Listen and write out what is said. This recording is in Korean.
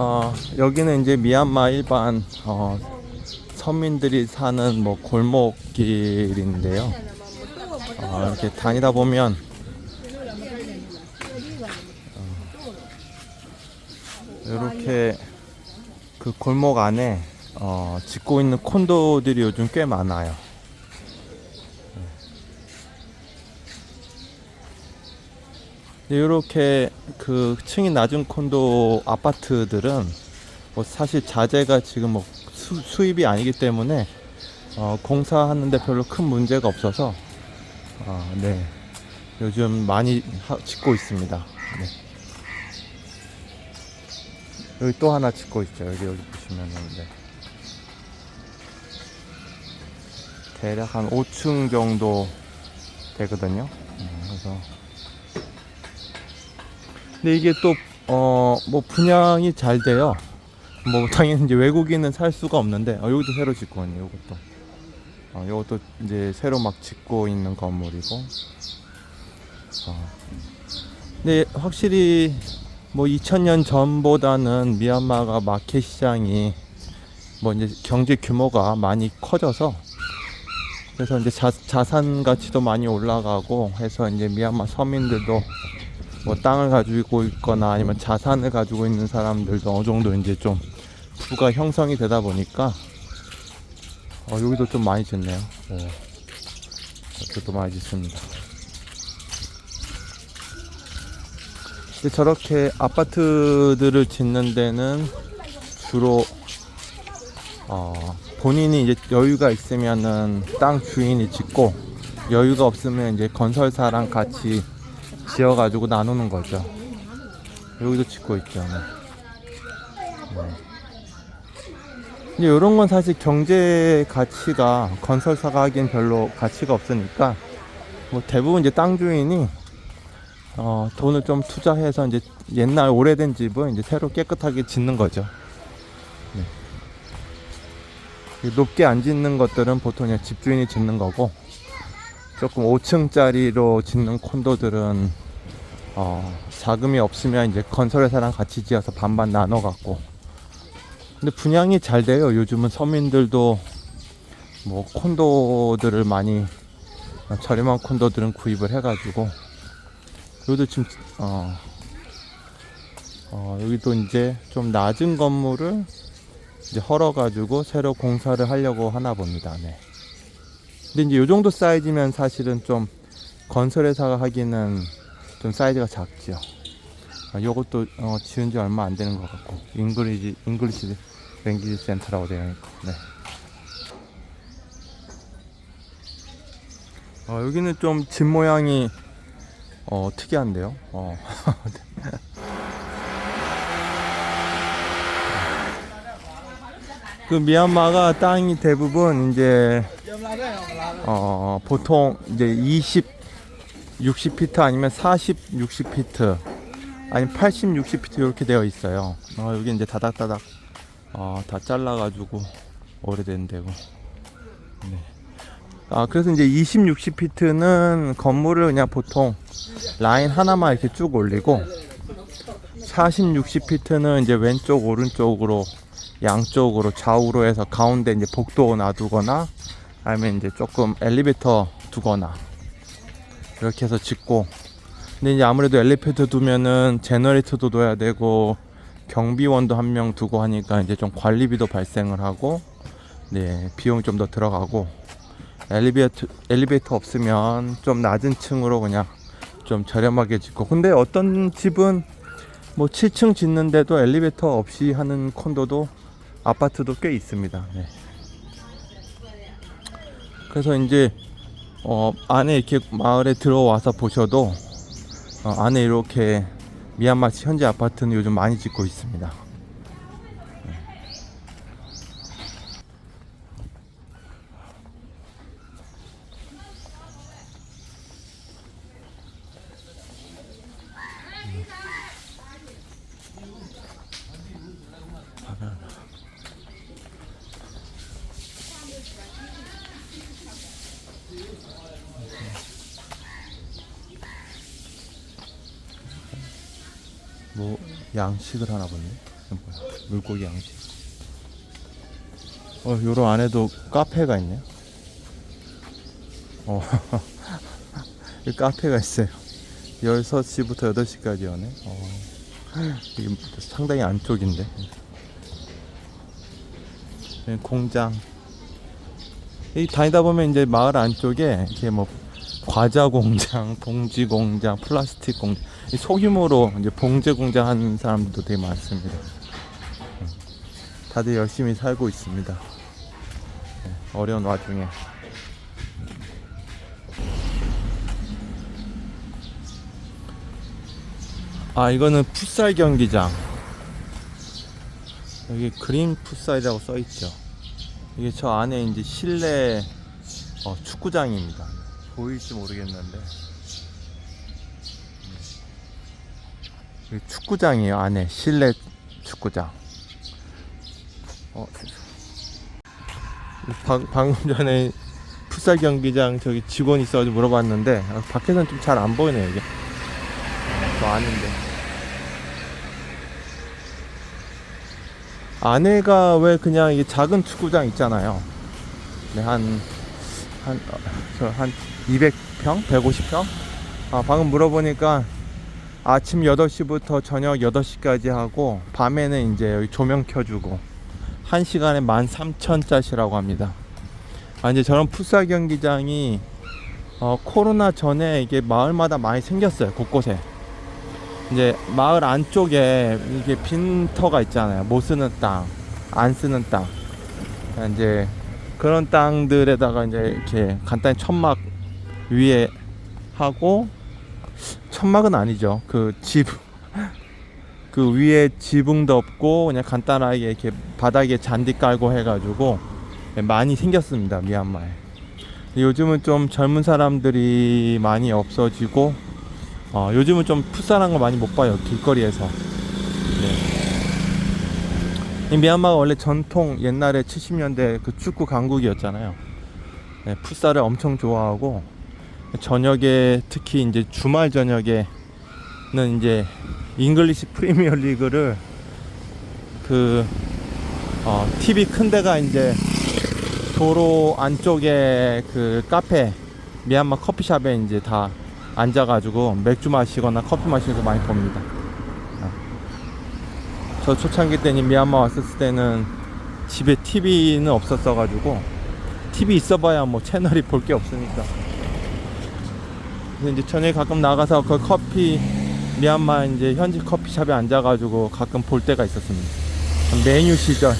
어, 여기는 이제 미얀마 일반 어, 서민들이 사는 뭐 골목길인데요. 어, 이렇게 다니다 보면 이렇게 그 골목 안에 어, 짓고 있는 콘도들이 요즘 꽤 많아요. 이렇게 그 층이 낮은 콘도 아파트들은 뭐 사실 자재가 지금 뭐 수, 수입이 아니기 때문에 어, 공사하는데 별로 큰 문제가 없어서 어, 네 요즘 많이 하- 짓고 있습니다. 네. 여기 또 하나 짓고 있죠. 여기 여기 보시면은 네. 대략 한 5층 정도 되거든요. 음, 그래서 근데 이게 또, 어, 뭐, 분양이 잘 돼요. 뭐, 당연히 이제 외국인은 살 수가 없는데, 어, 여기도 새로 짓고 있네, 요것도. 어, 요것도 이제 새로 막 짓고 있는 건물이고. 어. 근데 확실히, 뭐, 2000년 전보다는 미얀마가 마켓 시장이, 뭐, 이제 경제 규모가 많이 커져서, 그래서 이제 자, 자산 가치도 많이 올라가고 해서 이제 미얀마 서민들도 뭐 땅을 가지고 있거나 아니면 자산을 가지고 있는 사람들도 어느 정도 이제 좀 부가 형성이 되다 보니까 어, 여기도 좀 많이 짓네요. 네. 이렇게도 많이 짓습니다. 근데 저렇게 아파트들을 짓는 데는 주로 어, 본인이 이제 여유가 있으면은 땅 주인이 짓고 여유가 없으면 이제 건설사랑 같이 지어가지고 나누는 거죠. 여기도 짓고 있죠. 네. 네. 근데 이런 건 사실 경제 가치가 건설사가 하기엔 별로 가치가 없으니까 뭐 대부분 이제 땅 주인이 어, 돈을 좀 투자해서 이제 옛날 오래된 집을 이제 새로 깨끗하게 짓는 거죠. 네. 이 높게 안 짓는 것들은 보통 그냥 집주인이 짓는 거고 조금 5층짜리로 짓는 콘도들은 어, 자금이 없으면 이제 건설회사랑 같이 지어서 반반 나눠 갖고 근데 분양이 잘 돼요 요즘은 서민들도 뭐 콘도들을 많이 저렴한 콘도들은 구입을 해가지고 여기도 지금 어, 어, 여기도 이제 좀 낮은 건물을 이제 헐어가지고 새로 공사를 하려고 하나 봅니다. 네. 근데 이제 요 정도 사이즈면 사실은 좀 건설회사가 하기는 좀 사이즈가 작죠. 아, 요것도 어, 지은 지 얼마 안 되는 것 같고 잉글리시 잉글리시 랭귀지 센터라고 되어 있고. 네. 어, 여기는 좀 집 모양이 어, 특이한데요. 어. 그 미얀마가 땅이 대부분 이제 어 보통 이제 20 60피트 아니면 40 60피트 아니면 80 60피트 이렇게 되어 있어요. 어 여기 이제 다닥다닥 어 다 잘라 가지고 오래된 데고. 네. 아 그래서 이제 20 60피트는 건물을 그냥 보통 라인 하나만 이렇게 쭉 올리고 40 60피트는 이제 왼쪽 오른쪽으로 양쪽으로 좌우로 해서 가운데 이제 복도 놔두거나 아니면 이제 조금 엘리베이터 두거나 이렇게 해서 짓고 근데 이제 아무래도 엘리베이터 두면은 제너레이터도 둬야 되고 경비원도 한 명 두고 하니까 이제 좀 관리비도 발생을 하고 네 비용이 좀 더 들어가고 엘리베이터 엘리베이터 없으면 좀 낮은 층으로 그냥 좀 저렴하게 짓고 근데 어떤 집은 뭐 7층 짓는데도 엘리베이터 없이 하는 콘도도 아파트도 꽤 있습니다. 네. 그래서 이제 어, 안에 이렇게 마을에 들어와서 보셔도 어, 안에 이렇게 미얀마 현지 아파트는 요즘 많이 짓고 있습니다. 뭐 양식을 하나 보네. 뭐야, 물고기 양지. 어, 요로 안에도 카페가 있네요. 어, 이 카페가 있어요. 6시부터 8시까지 여네. 어, 이게 상당히 안쪽인데. 공장. 이 다니다 보면 이제 마을 안쪽에 이렇게 뭐 과자 공장, 봉지 공장, 플라스틱 공장, 이 소규모로 이제 봉제 공장 하는 사람들도 되게 많습니다. 음. 다들 열심히 살고 있습니다. 네, 어려운 와중에. 아, 이거는 풋살 경기장. 여기 그린 풋살이라고 써 있죠. 이게 저 안에 이제 실내 어, 축구장입니다. 보일지 모르겠는데. 여기 축구장이에요. 안에 실내 축구장. 어, 방, 방금 전에 풋살 경기장 저기 직원이 있어가지고 물어봤는데 아, 밖에서는 좀 잘 안 보이네요 이게. 저 안인데. 안에가 왜 그냥 이게 작은 축구장 있잖아요. 네, 한, 한, 한 200평? 150평? 아, 방금 물어보니까 아침 8시부터 저녁 8시까지 하고, 밤에는 이제 여기 조명 켜주고, 1시간에 13,000짜시라고 합니다. 아, 이제 저런 풋살 경기장이, 어, 코로나 전에 이게 마을마다 많이 생겼어요, 곳곳에. 이제 마을 안쪽에 이게 빈터가 있잖아요. 못 쓰는 땅, 안 쓰는 땅. 이제 그런 땅들에다가 이제 이렇게 간단히 천막 위에 하고 천막은 아니죠. 그 집, 그 위에 지붕 덮고 그냥 간단하게 이렇게 바닥에 잔디 깔고 해가지고 많이 생겼습니다. 미얀마에. 요즘은 좀 젊은 사람들이 많이 없어지고 어, 요즘은 좀 풋살한 거 많이 못 봐요 길거리에서 미얀마가 원래 전통 옛날에 70년대 그 축구 강국이었잖아요 네, 풋살을 엄청 좋아하고 저녁에 특히 이제 주말 저녁에는 이제 잉글리시 프리미어 리그를 그 어, TV 큰 데가 이제 도로 안쪽에 그 카페 미얀마 커피숍에 이제 다 앉아가지고 맥주 마시거나 커피 마시면서 많이 봅니다. 어. 저 초창기 때는 미얀마 왔을 때는 집에 TV는 없었어가지고 TV 있어봐야 뭐 채널이 볼 게 없으니까. 그래서 이제 저녁에 가끔 나가서 그 커피 미얀마 이제 현지 커피숍에 앉아가지고 가끔 볼 때가 있었습니다. 메뉴 시절.